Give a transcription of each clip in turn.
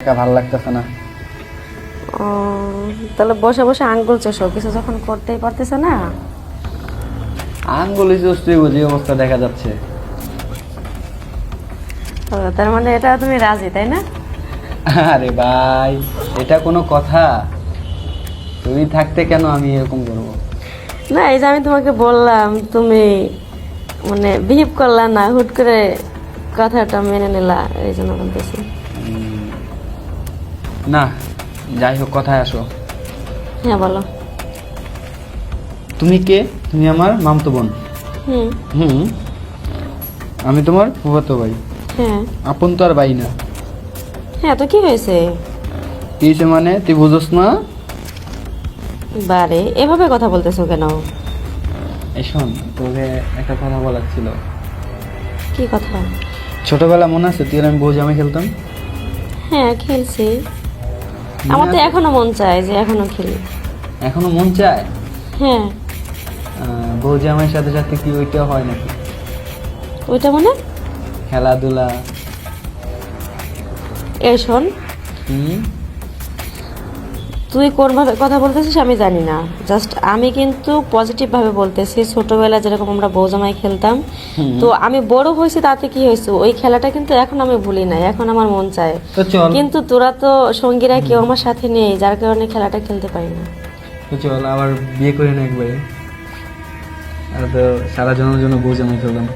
একা ভালো লাগতেছে না। তাহলে বসে বসে আঙ্গুল চষো কিছু যখন করতেই পারতেছে না? আঙ্গুলি চুষতে যে অবস্থা দেখা যাচ্ছে। তার মানে এটা তুমি রাজি তাই না? আরে ভাই এটা কোনো কথা। তুই থাকতে কেন আমি এরকম করব? না এই যে আমি তোমাকে বললাম তুমি মানে বিহেভ করলা না হুট করে কথাটা মেনে নিলা এই জন্য বলতেছি। না যাই হোক কথায় আসো। হ্যাঁ বলো। তুমি কে? তুমি আমার মামতো বোন। হুম। হুম। আমি তোমার ফুফাতো ভাই। হ্যাঁ। আপন তো আর ভাই না। হ্যাঁ তো কি হয়েছে? কি হয়েছে মানে? তুই বুঝোস না? বারে এভাবে কথা বলতেছো কেন? এই শোন তোকে একটা কথা বলার ছিল। কি কথা? ছোটবেলা মনে আছে? তুই আর আমি বউ জামাই খেলতাম? হ্যাঁ খেলছি। আমার তো এখনও মন চায় যে এখনও খেলি। এখনও মন চায়? হ্যাঁ। বউ জামাইয়ের সাথে সাথে কি ওইটা হয় নাকি? ওইটা মানে? খেলাধুলা। এই শোন। তুই কোন ভাবে কথা বলতেছিস আমি জানি না। জাস্ট আমি কিন্তু পজিটিভ ভাবে বলতেছি। ছোটবেলা যেরকম আমরা বউ জামাই খেলতাম তো আমি বড় হয়েছি তাতে কি হয়েছে? ওই খেলাটা কিন্তু এখন আমি ভুলি নাই এখন আমার মন চায়। কিন্তু তোরা তো সঙ্গীরা কেউ আমার সাথে নেই যার কারণে খেলাটা খেলতে পারি না। চল আবার বিয়ে করে না একবারে। আর তো সারা জনের জন্য বউ জামাই খেলতাম।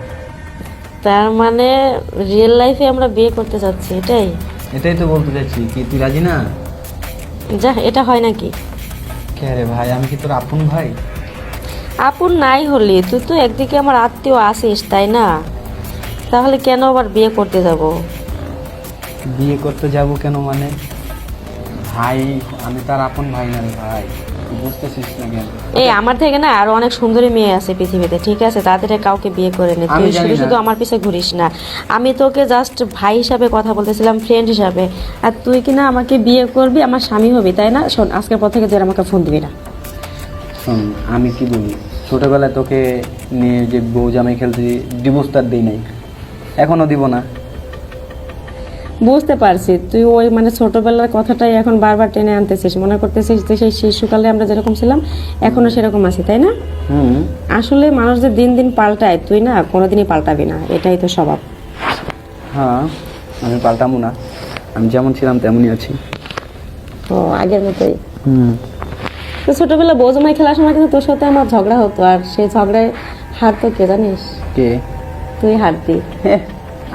তার মানে রিয়েল লাইফে আমরা বিয়ে করতে যাচ্ছি এটাই? এটাই তো বলতে চাইছি কি তুই রাজি না? যা এটা হয় নাকি? কে রে ভাই আমি কি তোর আপন ভাই? আপন নাই হলে তুই তো একদিকে আমার আত্মীয় আসিস তাই না? তাহলে কেন আবার বিয়ে করতে যাব? বিয়ে করতে যাব কেন মানে? ভাই আমি তার আপন ভাই না রে ভাই। এই আমার থেকে না আরও অনেক সুন্দরী মেয়ে আছে পৃথিবীতে ঠিক আছে? তাদের কাউকে বিয়ে করে নে। তুই শুধু শুধু আমার পিছে ঘুরিস না। আমি তোকে জাস্ট ভাই হিসাবে কথা বলতেছিলাম ফ্রেন্ড হিসাবে। আর তুই কি না আমাকে বিয়ে করবি? আমার স্বামী হবি তাই না? শোন আজকের পর থেকে তুই আমাকে ফোন দিবি না। শোন আমি কি বলি? ছোটবেলায় তোকে নিয়ে যে বউ জামাই খেলতে ডিভোর্স তার দিই নাই এখনও দিব না। বুঝতে পারছি। তুই ওই মানে ছোটবেলার কথাটাই এখন বারবার টেনে আনতেছিস। মনে করতেছিস যে সেই শিশুকালে আমরা যেরকম ছিলাম এখনও সেরকম আছি তাই না? হুম। আসলে মানুষ যে দিন দিন পাল্টায় তুই না কোনোদিনই পাল্টাবি না। এটাই তো স্বভাব। হ্যাঁ আমি পাল্টামো না। আমি যেমন ছিলাম তেমনই আছি। ও আগের মতোই। হুম। তো ছোটবেলা বৌজমাই খেলার সময় কিন্তু তোর সাথে আমার ঝগড়া হতো আর সেই ঝগড়ায় হারতো কে জানিস? কে? তুই হারতি।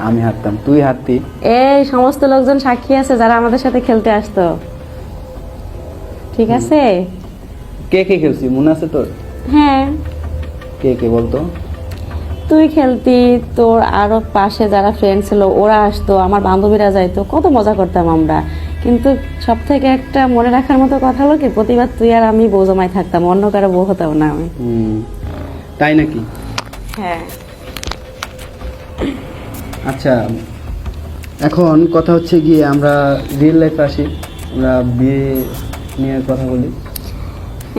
আমি হারতাম তুই হারতি এই সমস্ত লোকজন সাক্ষী আছে যারা আমাদের সাথে খেলতে আসতো। ঠিক আছে? কে কে খেলছি? মনে আছে তোর? হ্যাঁ। কে কে বলতো? তুই খেলতি তোর আরও পাশে যারা ফ্রেন্ড ছিল ওরা আসতো আমার বান্ধবীরা যাইতো কত মজা করতাম আমরা। কিন্তু সব থেকে একটা মনে রাখার মতো কথা হলো কি প্রতিবার তুই আর আমি বৌজমাই থাকতাম অন্য কারও বউ হতাম না আমি। হুম। তাই নাকি? হ্যাঁ। আচ্ছা এখন কথা হচ্ছে গিয়ে আমরা রিয়েল লাইফে আসি আমরা বিয়ে নিয়ে কথা বলি।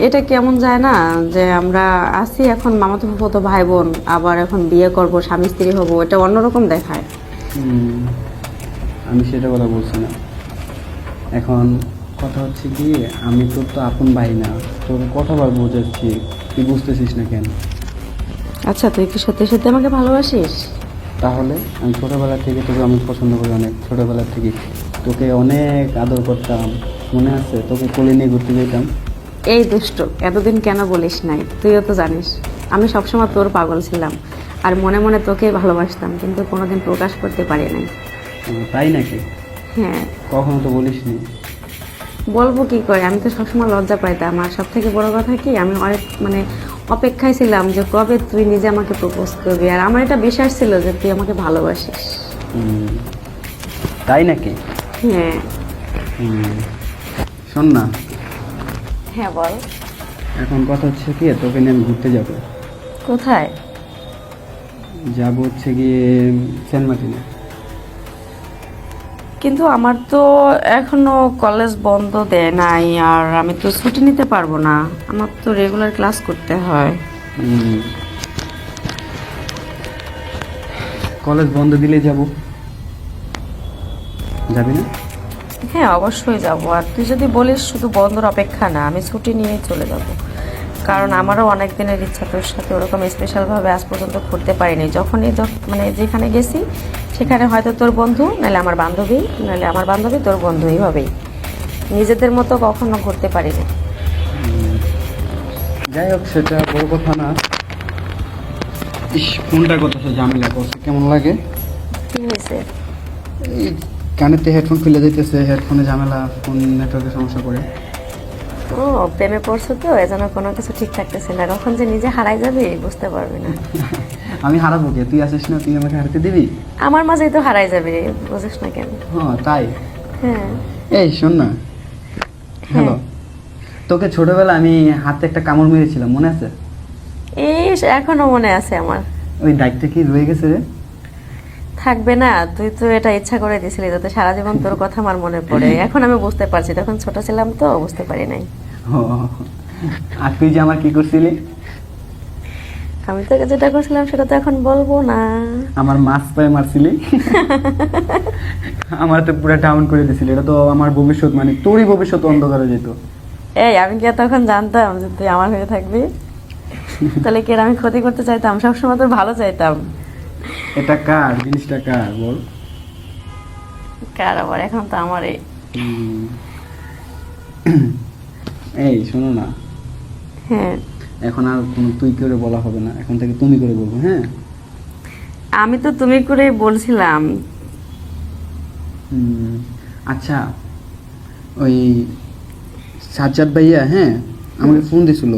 এটা কেমন যায় না যে আমরা আছি এখন মামাতো ফুফতো ভাই বোন আবার এখন বিয়ে করব স্বামী স্ত্রী হব এটা অন্যরকম দেখায়। আমি সেটা কথা বলছি না। এখন কথা হচ্ছে গিয়ে আমি তোর তো আপন ভাই না তোর কতবার বোঝাচ্ছি তুই বুঝতেছিস না কেন? আচ্ছা তুই কি সত্যি সত্যি আমাকে ভালোবাসিস? তাহলে আমি ছোটোবেলা থেকে তোকে আমি পছন্দ করি অনেক ছোটোবেলা থেকে। তোকে অনেক আদর করতাম মনে আছে? তোকে কোলে নিয়ে ঘুরতে যেতাম। এই দুষ্ট এতদিন কেন বলিস নাই? তুইও তো জানিস আমি সবসময় তোর পাগল ছিলাম। আর মনে মনে তোকে ভালোবাসতাম কিন্তু কোনোদিন প্রকাশ করতে পারি নাই। তাই নাকি? হ্যাঁ। কখনো তো বলিসনি বলব কি করে? আমি তো সবসময় লজ্জা পাইতাম। আর সব থেকে বড় কথা কি? আমি অনেক মানে অপেক্ষায় ছিলাম যে কবে তুই নিজে আমাকে প্রপোজ করবি? আর আমার এটা বিশ্বাস ছিল যে তুই আমাকে ভালোবাসিস। তাই নাকি? হ্যাঁ। শোন না। হ্যাঁ বল। এখন কথা হচ্ছে কি তোকে নিয়ে আমি ঘুরতে যাব। কোথায়? যাব হচ্ছে গিয়ে সেন্ট মার্টিনে। কিন্তু আমার তো এখনও কলেজ বন্ধ দেয় নাই আর আমি তো ছুটি নিতে পারব না। আমার তো রেগুলার ক্লাস করতে হয়। কলেজ বন্ধ দিলে যাব। যাবি না? হ্যাঁ অবশ্যই যাব। আর তুই যদি বলিস শুধু বন্ধর অপেক্ষা না আমি ছুটি নিয়েই চলে যাব। কারণ আমারও অনেক দিনের ইচ্ছা তোর সাথে ওরকম স্পেশালভাবে আজ পর্যন্ত ঘুরতে পারিনি। যখনই যখ- মানে যেখানে গেছি সেখানে হয়তো তোর বন্ধু নাহলে আমার বান্ধবী নাহলে আমার বান্ধবী তোর বন্ধু এইভাবেই নিজেদের মতো কখনো ঘুরতে পারিনি। যাই হোক সেটা বড় কথা না। ইস ফোনটার কথা সে ঝামেলা করছে কেমন লাগে? কি হয়েছে? এই কানেতে হেডফোন খুলে দিতেছে হেডফোনে ঝামেলা ফোন নেটওয়ার্কের সমস্যা করে। ও প্রেমে পড়ছো তো এজন্য কোনো কিছু ঠিক থাকতেছে না। কখন যে নিজে হারাই যাবে বুঝতে পারবি না। আমি হারাবো কে? তুই আসিস না তুই আমাকে হারাতে দিবি? আমার মাঝেই তো হারাই যাবে বুঝিস না কেন? হ্যাঁ তাই? হ্যাঁ। এই শোন না। হ্যালো। তোকে ছোটবেলা আমি হাতে একটা কামড় মেরেছিলাম মনে আছে? এই এখনও মনে আছে আমার। ওই দায়িত্ব কি রয়ে গেছে রে? থাকবে না তুই তো এটা ইচ্ছা করে দিছিলি যাতে সারা জীবন তোর কথা আমার মনে পড়ে। এখন আমি বুঝতে পারছি তখন ছোট ছিলাম তো বুঝতে পারি নাই। আর তুই যে আমার কি করছিলি? আমি তোকে যেটা করছিলাম সেটা তো এখন বলব না। আমার মাছ পায়ে মারছিলি? আমার তো পুরো ডাউন করে দিছিলি এটা তো আমার ভবিষ্যৎ মানে তোরই ভবিষ্যৎ অন্ধকারে যেত। এই আমি কি তখন জানতাম যে তুই আমার হয়ে থাকবি? তাহলে কি আমি ক্ষতি করতে চাইতাম? সবসময় তোর ভালো চাইতাম। এটা কার? জিনিসটা কার? বল। কার আবার? এখন তো আমার এই শোনো না। হ্যাঁ। এখন আর কোনো তুই করে বলা হবে না। এখন থেকে তুমি করে বলব হ্যাঁ? আমি তো তুমি করে বলছিলাম। আচ্ছা ওই সাজ্জাদ ভাইয়া হ্যাঁ? আমাকে ফোন দিছিল।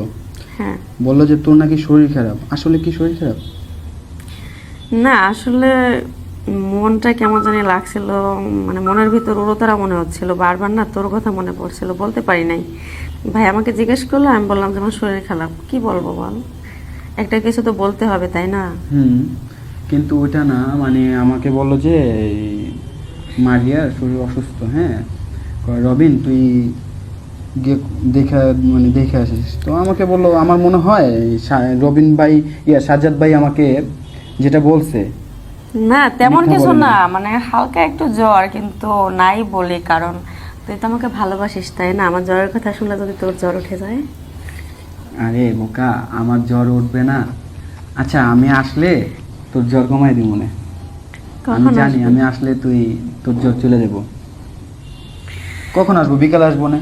হ্যাঁ। বলল যে তোর নাকি শরীর খারাপ। আসলে কি শরীর খারাপ? না, আসলে মনটা কেমন জানি লাগছিল মানে মনের ভিতর উড়োতারা মনে হচ্ছিল, বারবার না তোর কথা মনে পড়ছিল, বলতে পারি নাই। ভাই আমাকে জিজ্ঞেস করল, আমি বললাম যে আমার শরীর খারাপ, কি বলব বল? একটা কিছু তো বলতে হবে, তাই না? হুম, কিন্তু ওটা না মানে আমাকে বলল যে মারিয়ার শরীর অসুস্থ হ্যাঁ? রবিন, তুই গিয়ে দেখা মানে দেখে আসিস। তো আমাকে বলল, আমার মনে হয় রবিন ভাই, ইয়া, সাজ্জাদ ভাই আমাকে যেটা বলছে। না তেমন কিছু না। মানে হালকা একটু জ্বর কিন্তু নাই বলি কারণ তুই তো আমাকে ভালোবাসিস তাই না? আমার জ্বরের কথা শুনলে যদি তোর জ্বর উঠে যায়। আরে বোকা আমার জ্বর উঠবে না। আচ্ছা আমি আসলে তোর জ্বর কমাই দিব মনে আমি জানি আমি আসলে তুই তোর জ্বর চলে যাব। কখন আসব? বিকালে আসব না?